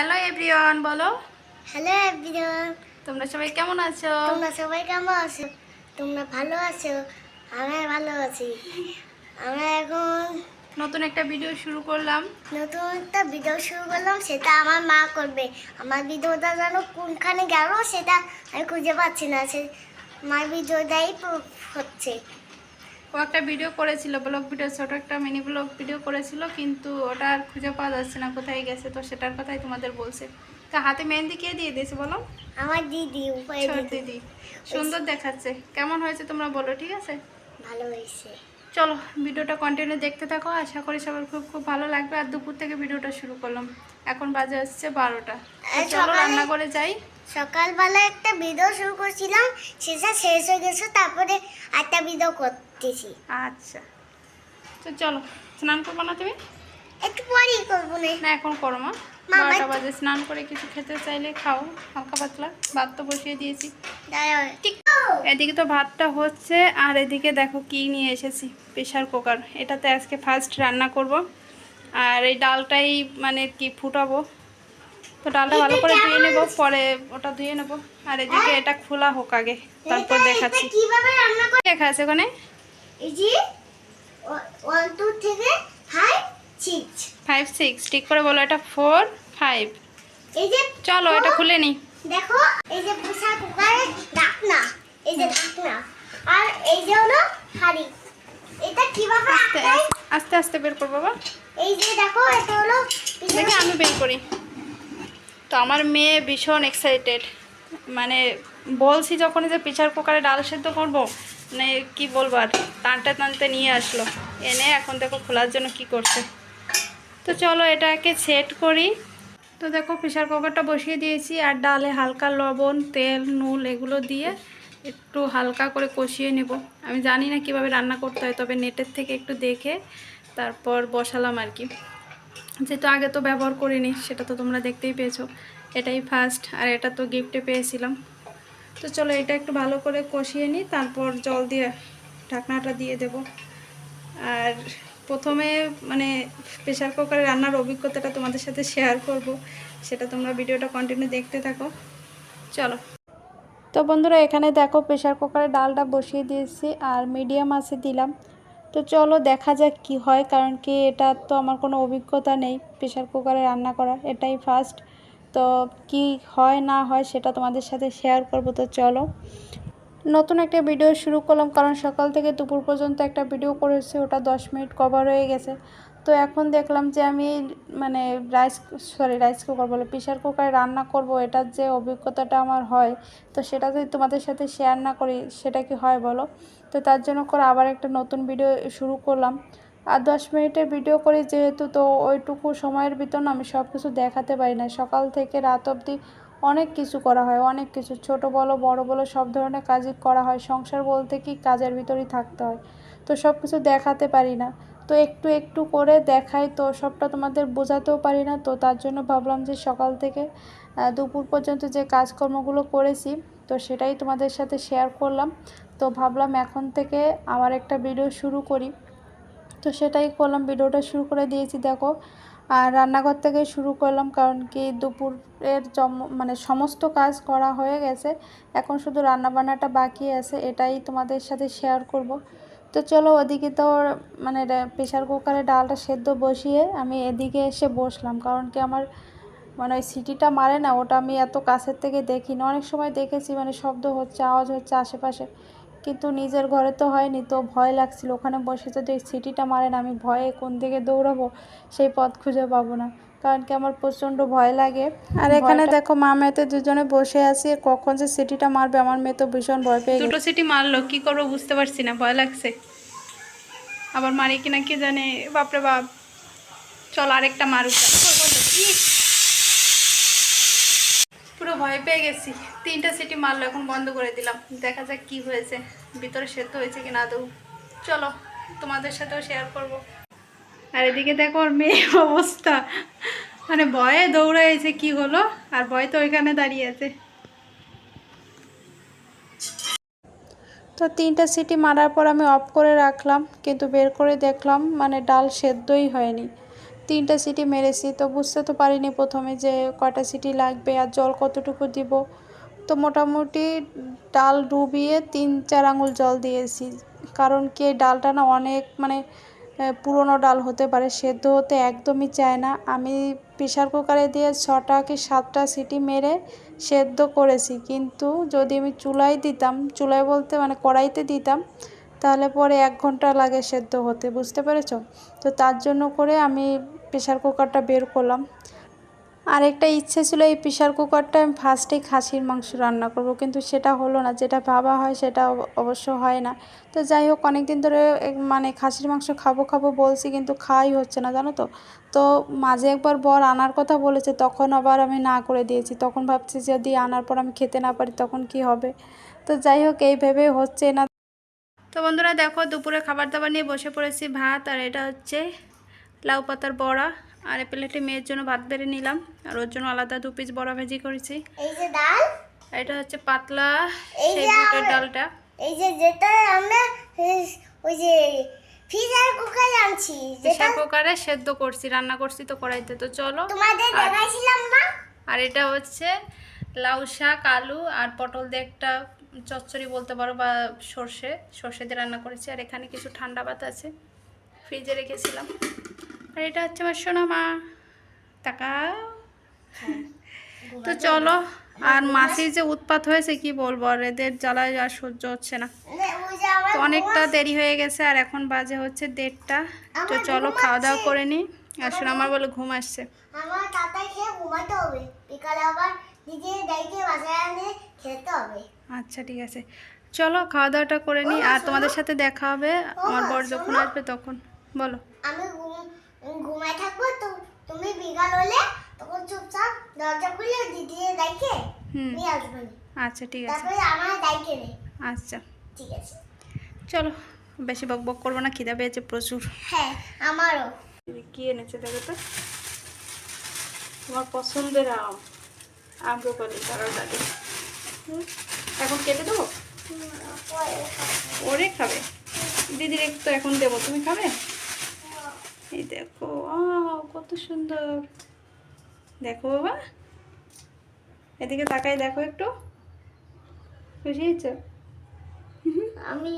Hello everyone বলো। Hello everyone তোমরা সবাই কেমন আছো? তোমরা সবাই কেমন আছো? তোমরা ভালো আছো? আমি ভালো আছি। আমরা এখন নতুন একটা ভিডিও শুরু করলাম। নতুন একটা ভিডিও শুরু করলাম সেটা আমার মা করবে। আমার ভিডিওটা যেন কোনখানে গেল সেটা আমি খুঁজে পাচ্ছি না। সে মার ভিডিওটাই হচ্ছে। ও একটা ভিডিও করেছিল ব্লগ ভিডিও ছোটো একটা মিনি ব্লগ ভিডিও করেছিল কিন্তু ওটা আর খুঁজে পাওয়া যাচ্ছে না কোথায় গেছে তো সেটার কথাই তোমাদের বলছে। তা হাতে মেহেন্দি কে দিয়ে দিয়েছে বলো? আমার দিদি দিদি। সুন্দর দেখাচ্ছে। কেমন হয়েছে তোমরা বলো ঠিক আছে? ভালো হয়েছে। চলো ভিডিওটা কন্টিনিউ দেখতে থাকো আশা করি সবার খুব খুব ভালো লাগবে। আর দুপুর থেকে ভিডিওটা শুরু করলাম। এখন বাজে হচ্ছে বারোটা। চলো রান্না করে যাই। সকালবেলা একটা ভিডিও শুরু করছিলাম সেটা শেষ হয়ে গেছে তারপরে একটা ভিডিও করতেছি। আচ্ছা। তো চলো স্নান করব না তুমি? একটু পরেই করব না। এখন করো মা। বারোটা বাজে স্নান করে কিছু খেতে চাইলে খাও হালকা পাতলা। ভাত তো বসিয়ে দিয়েছি। ঠিক। এদিকে তো ভাতটা হচ্ছে আর এদিকে দেখো কি নিয়ে এসেছি প্রেশার কুকার। এটাতে আজকে ফার্স্ট রান্না করব। আর এই ডালটাই মানে কি ফুটাবো। তো ডালটা ভালো করে ধুয়ে নেব পরে ওটা ধুয়ে নেব। আর এদিকে এটা খোলা হোক আগে তারপর দেখাচ্ছি। লেখা আছে ওখানে? এই যে ওয়ান টু থেকে ফাইভ সিক্স ফাইভ সিক্স ঠিক করে বলো এটা ফোর ফাইভ এই যে চলো এটা খুলে নিই দেখো এই যে প্রেসার কুকারের ঢাকনা এই যে ঢাকনা। আর এই যে হলো হাঁড়ি। এটা কীভাবে আস্তে আস্তে আস্তে বের করব বাবা। এই যে দেখো এটা হলো দেখে আমি বের করি। তো আমার মেয়ে ভীষণ এক্সাইটেড মানে বলছি যখন যে প্রেশার কুকারে ডাল সেদ্ধ করব মানে কি বলব আর, টানতে টানতে নিয়ে আসলো। এনে এখন দেখো খোলার জন্য কি করছে। তো চলো এটাকে সেট করি। তো দেখো প্রেশার কুকারটা বসিয়ে দিয়েছি, আর ডালে হালকা লবণ, তেল, নুন এগুলো দিয়ে একটু হালকা করে কষিয়ে নেব। আমি জানি না কীভাবে রান্না করতে হয়, তবে নেটের থেকে একটু দেখে তারপর বসালাম আর কি। যেহেতু আগে তো ব্যবহার করিনি, সেটা তো তোমরা দেখতেই পেয়েছ। এটাই ফার্স্ট আর এটা তো গিফটে পেয়েছিলাম। তো চলো এটা একটু ভালো করে কষিয়ে নিই, তারপর জল দিয়ে ঢাকনাটা দিয়ে দেব। আর প্রথমে মানে প্রেশার কুকারে রান্নার অভিজ্ঞতাটা তোমাদের সাথে শেয়ার করব, সেটা তোমরা ভিডিওটা কন্টিনিউ দেখতে থাকো। চলো। তো বন্ধুরা, এখানে দেখো প্রেশার কুকারে ডালটা বসিয়ে দিয়েছি, আর মিডিয়াম আছে দিলাম। তো চলো দেখা যাক কি হয়, কারণ কি এটা তো আমার কোনো অভিজ্ঞতা নেই প্রেশার কুকারে রান্না করা এটাই ফার্স্ট তো কি হয়, না হয় সেটা তোমাদের সাথে শেয়ার করব, তো চলো। নতুন একটা ভিডিও শুরু করলাম, কারণ সকাল থেকে দুপুর পর্যন্ত একটা ভিডিও করেছি, ওটা দশ মিনিট কভার হয়ে গেছে। তো এখন দেখলাম যে আমি মানে রাইস সরি রাইস কুকার বলে প্রেশার কুকারে রান্না করব, এটার যে অভিজ্ঞতাটা আমার হয়, তো সেটা যদি তোমাদের সাথে শেয়ার না করি, সেটা কি হয় বলো? তো তার জন্য করে আবার একটা নতুন ভিডিও শুরু করলাম। আর দশ মিনিটের ভিডিও করি যেহেতু তো ওইটুকু সময়ের ভিতর আমি সব কিছু দেখাতে পারি না। সকাল থেকে রাত অবধি অনেক কিছু করা হয়, অনেক কিছু। ছোট বলো, বড় বলো, সব ধরনের কাজই করা হয়। সংসার বলতে কি কাজের ভিতরেই থাকতে হয়। তো সব কিছু দেখাতে পারি না। তো একটু একটু করে দেখাই তো সবটা তোমাদের বোঝাতেও পারি না। তো তার জন্য ভাবলাম যে সকাল থেকে দুপুর পর্যন্ত যে কাজকর্মগুলো করেছি, তো সেটাই তোমাদের সাথে শেয়ার করলাম। তো ভাবলাম এখন থেকে আমার একটা ভিডিও শুরু করি। তো সেটাই করলাম, ভিডিওটা শুরু করে দিয়েছি, দেখো। আর রান্নাঘর থেকে শুরু করলাম, কারণ কি দুপুরের জম মানে সমস্ত কাজ করা হয়ে গেছে। এখন শুধু রান্নাবান্নাটা বাকি আছে, এটাই তোমাদের সাথে শেয়ার করব। তো চলো ওদিকে তো মানে প্রেশার কুকারে ডালটা সেদ্ধ বসিয়ে আমি এদিকে এসে বসলাম, কারণ কি আমার মানে ওই সিটিটা মারে না, ওটা আমি এত কাছের থেকে দেখি না অনেক সময় দেখেছি মানে শব্দ হচ্ছে, আওয়াজ হচ্ছে আশেপাশে। কিন্তু নিজের ঘরে তো হয়নি তো ভয় লাগছিল। ওখানে বসে যদি ওই সিটিটা মারে না আমি ভয়ে কোন দিকে দৌড়াবো সেই পথ খুঁজে পাবো না। কারণ কি আমার প্রচণ্ড ভয় লাগে। আর এখানে দেখো মা মেয়েতে দুজনে বসে আছি কখন যে সিটিটা মারবে আমার মেয়ে তো ভীষণ ভয় পেয়ে দুটো সিটি মারলো কি করব বুঝতে পারছি না ভয় লাগছে। আবার মারি কিনা কি জানে বাপরে বাপ। চল আরেকটা মারুক। ভয় পেয়ে গেছি। তিনটা সিটি মারলো, এখন বন্ধ করে দিলাম। দেখা যাক কি হয়েছে। ভিতরে সেদ্ধ হয়েছে কি না আদৌ চলো, তোমাদের সাথেও শেয়ার করব। আর এদিকে দেখো ওর মেয়ে অবস্থা। মানে ভয়ে দৌড়াইছে, কি হলো? আর ভয় তো ওইখানে দাঁড়িয়ে আছে। তো তিনটা সিটি মারার পর আমি অফ করে রাখলাম, কিন্তু বের করে দেখলাম মানে ডাল সেদ্ধই হয়নি। তিনটা সিটি মেরেছি, তো বুঝতে তো পারিনি প্রথমে যে কয়টা সিটি লাগবে আর জল কতটুকু দিব। তো মোটামুটি ডাল ডুবিয়ে তিন, চার আঙুল জল দিয়েছি। কারণ কি ডালটা না অনেক মানে পুরনো ডাল হতে পারে, সেদ্ধ হতে একদমই চায় না। আমি প্রেশার কুকারে দিয়ে ছটা কি সাতটা সিটি মেরে সেদ্ধ করেছি। কিন্তু যদি আমি চুলায় দিতাম, চুলায় বলতে মানে কড়াইতে দিতাম, তাহলে পরে এক ঘণ্টা লাগে সেদ্ধ হতে, বুঝতে পেরেছ? তো তার জন্য করে আমি প্রেশার কুকারটা বের করলাম। আর একটা ইচ্ছে ছিল এই প্রেশার কুকারটা আমি ফার্স্টেই খাসির মাংস রান্না করব, কিন্তু সেটা হলো না, যেটা ভাবা হয় সেটা অব- অবশ্য হয় না। তো যাই হোক অনেক দিন ধরে মানে খাসির মাংস খাব খাব বলছি, কিন্তু খাওয়াই হচ্ছে না, জানো তো? তো মাঝে একবার বর আনার কথা বলেছে, তখন আবার আমি না করে দিয়েছি। তখন ভাবছি যদি আনার পর আমি খেতে না পারি, তখন কি হবে? তো যাই হোক, এই ভেবে হচ্ছে না। তো বন্ধুরা দেখো, দুপুরে খাবার দাবার নিয়ে বসে পড়েছি ভাত, আর এটা হচ্ছে লাউ পাতার বড়া আর প্লেটে মেয়ের জন্য ভাত বেড়ে নিলাম। আর ওর জন্য আলাদা দু পিস বড়া ভেজি করেছি। এই যে ডাল। এটা হচ্ছে পাতলা সেই বুটের ডালটা। এই যে যেটা আমরা ওই যে ফ্রিজার কুকারে আনছি যেটা কুকারে সেদ্ধ করছি রান্না করছি তো কড়াইতে। তো চলো তোমাদের দেখাইছিলাম না? আর এটা হচ্ছে লাউ শাক আলু আর পটল দিয়ে একটা চচ্চড়ি বলতে পারো বা সর্ষে। সর্ষে দিয়ে রান্না করেছি। আর এখানে কিছু ঠান্ডা ভাত আছে। ফ্রিজে রেখেছিলাম। আর এটা হচ্ছে আমার সোনা মা টাকা। তো চলো আর মাসির যে উৎপাত হয়েছে কি বলব? আর এদের জ্বালায় আর সহ্য হচ্ছে না। তো অনেকটা দেরি হয়ে গেছে আর এখন বাজে হচ্ছে দেড়টা। তো চলো খাওয়া দাওয়া করে নিই আর আমার বলে ঘুম আসছে। আমার তাতাই খেয়ে ঘুমাতে হবে। বিকালে আবার নিজে দাইকে বাসায় আনে খেতে হবে। আচ্ছা ঠিক আছে। চলো খাওয়া দাওয়াটা করে নিই আর তোমাদের সাথে দেখা হবে। আমার বর যখন আসবে তখন। বলো। আমি ঘুম ঘুমায় থাকব তো তুমি বিকাল হলে তখন চুপচাপ দরজা খুলে দিদি হুম। নিয়ে আসবেন আচ্ছা ঠিক আছে। তারপরে আমার দাইকে নেই। আচ্ছা। ঠিক আছে। চলো বেশি বক বক করব না খিদা পেয়েছে প্রচুর। হ্যাঁ আমারও। কি এনেছে দেখো তো? তোমার পছন্দের আম আম্রপালি তাড়াতাড়ি হুম এখন কেটে দেবো? ওরে খাবে? দিদির একটু এখন দেবো তুমি খাবে? দেখো আহ, কত সুন্দর। দেখো বাবা। এদিকে তাকাই দেখো একটু। খুশি হয়েছে? আমি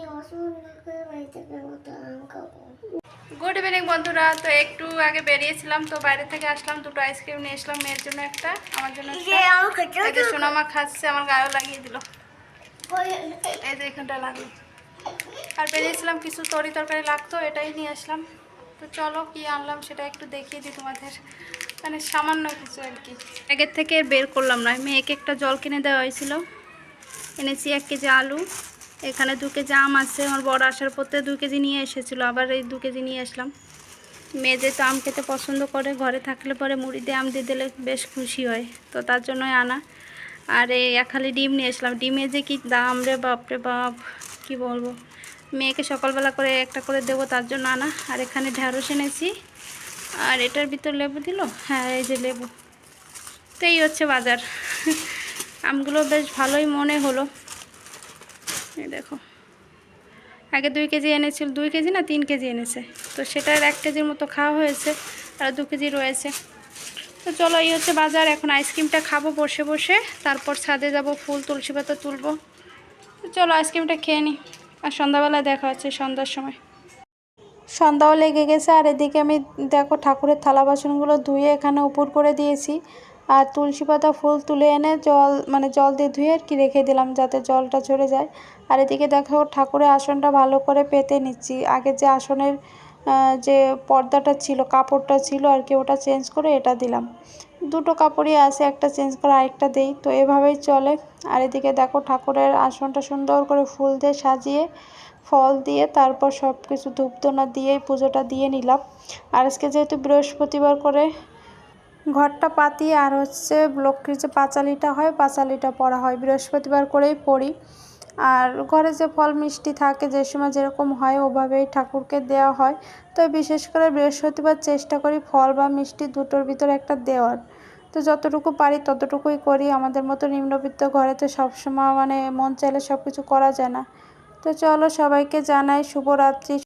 গুড ইভিনিং বন্ধুরা। তো একটু আগে বেরিয়েছিলাম তো বাইরে থেকে আসলাম দুটো আইসক্রিম নিয়ে আসলাম মেয়ের জন্য একটা। আমার জন্য সোনামা খাচ্ছে আমার গায়েও লাগিয়ে দিল। এই যে এখানটা লাগল। আর বেরিয়েছিলাম কিছু তরি তরকারি লাগতো এটাই নিয়ে আসলাম। তো চলো কি আনলাম সেটা একটু দেখিয়ে দিই তোমাদের। মানে সামান্য কিছু আর কি। আগের থেকে বের করলাম না। মেয়েকে একটা জল কিনে দেওয়া হয়েছিল। এনেছি এক কেজি আলু। এখানে দু কেজি আম আছে। আমার বড় আসার পথে দু কেজি নিয়ে এসেছিল। আবার এই দু কেজি নিয়ে আসলাম। মেয়ে যেহেতু আম খেতে পছন্দ করে, ঘরে থাকলে পরে মুড়ি দিয়ে আম দিয়ে দিলে বেশ খুশি হয়। তো তার জন্যই আনা। আর এই এক খালি ডিম নিয়ে আসলাম। ডিমে যে কি দাম রে বাপ রে বাপ। কি বলব? মেয়েকে সকালবেলা করে একটা করে দেবো, তার জন্য আনা। আর এখানে ঢ্যাঁড়স এনেছি। আর এটার ভিতর লেবু দিল? হ্যাঁ এই যে লেবু। তো এই হচ্ছে বাজার। আমগুলো বেশ ভালোই মনে হলো। দেখো। আগে দুই কেজি এনেছিল, দুই কেজি না তিন কেজি এনেছে। তো সেটার এক কেজির মতো খাওয়া হয়েছে, আর দু কেজি রয়েছে। তো চলো, এই হচ্ছে বাজার। এখন আইসক্রিমটা খাব বসে বসে। তারপর ছাদে যাব, ফুল, তুলসী পাতা তুলবো। চলো আইসক্রিমটা খেয়ে নিই আর সন্ধ্যাবেলায় দেখা হচ্ছে সন্ধ্যার সময়। সন্ধ্যাও লেগে গেছে, আর এদিকে আমি দেখো ঠাকুরের থালা বাসনগুলো ধুয়ে এখানে উপর করে দিয়েছি। আর তুলসী পাতা ফুল তুলে এনে জল মানে জল দিয়ে ধুয়ে আর কি রেখে দিলাম যাতে জলটা ঝরে যায়। আর এদিকে দেখো ঠাকুরের আসনটা ভালো করে পেতে নিচ্ছি। আগে যে আসনের যে পর্দাটা ছিল, কাপড়টা ছিল আর কি, ওটা চেঞ্জ করে এটা দিলাম। দুটো কাপড়ই আছে, একটা চেঞ্জ করে আরেকটা দেই। তো এভাবেই চলে। আর এদিকে দেখো ঠাকুরের আসনটা সুন্দর করে ফুল দিয়ে সাজিয়ে, ফল দিয়ে, তারপর সব কিছু ধূপধুনা দিয়ে পুজোটা দিয়ে নিলাম। আর আজকে যেহেতু বৃহস্পতিবার করে ঘরটা পাতিয়ে আর হচ্ছে লক্ষ্মীর যে পাঁচালিটা হয়, পাঁচালিটা পড়া হয়। বৃহস্পতিবার করেই পড়ি আর ঘরে যে ফল মিষ্টি থাকে যে সময় যেরকম হয় ওভাবেই ঠাকুরকে দেওয়া হয়। তো বিশেষ করে বৃহস্পতিবার চেষ্টা করি ফল বা মিষ্টি দুটোর ভিতরে একটা দেওয়ার। তো যতটুকু পারি ততটুকুই করি। আমাদের মতো নিম্নবিত্ত ঘরে তো সবসময় মানে মন চাইলে সব কিছু করা যায় না। তো চলো সবাইকে জানাই শুভরাত্রি।